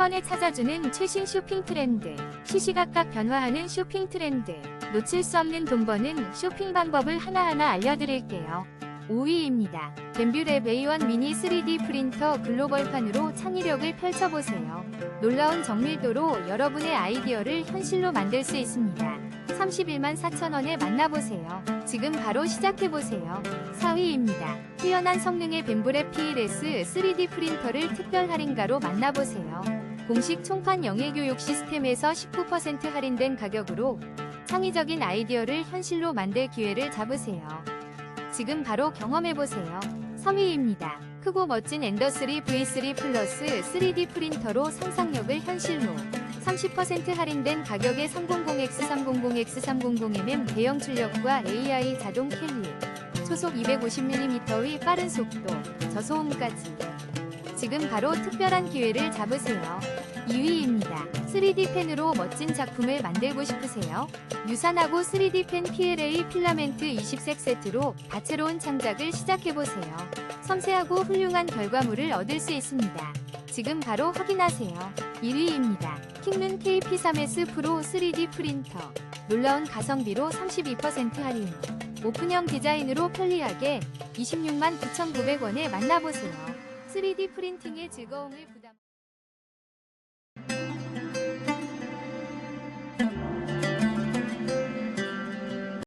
번에 찾아주는 최신 쇼핑 트렌드, 시시각각 변화하는 쇼핑 트렌드, 놓칠 수 없는 돈 버는 쇼핑 방법을 하나하나 알려드릴게요. 5위입니다. 덴뷰랩 A1 미니 3D 프린터 글로벌판으로 창의력을 펼쳐보세요. 놀라운 정밀도로 여러분의 아이디어를 현실로 만들 수 있습니다. 31만 4천원에 만나보세요. 지금 바로 시작해보세요. 4위입니다. 뛰어난 성능의 벤브랩 PLS 3D 프린터를 특별 할인가로 만나보세요. 공식 총판 영예교육 시스템에서 19% 할인된 가격으로 창의적인 아이디어를 현실로 만들 기회를 잡으세요. 지금 바로 경험해보세요. 3위입니다. 크고 멋진 엔더3 V3 플러스 3D 프린터로 상상력을 현실로 30% 할인된 가격에 300X300X300mm 대형 출력과 AI 자동 캘리, 초속 250mm의 빠른 속도, 저소음까지. 지금 바로 특별한 기회를 잡으세요. 2위입니다. 3D 펜으로 멋진 작품을 만들고 싶으세요? 유산하고 3D 펜 PLA 필라멘트 20색 세트로 다채로운 창작을 시작해보세요. 섬세하고 훌륭한 결과물을 얻을 수 있습니다. 지금 바로 확인하세요. 1위입니다. 킹룬 KP3S 프로 3D 프린터. 놀라운 가성비로 32% 할인. 오픈형 디자인으로 편리하게 26만 9,900원에 만나보세요. 3D 프린팅의 즐거움을 부담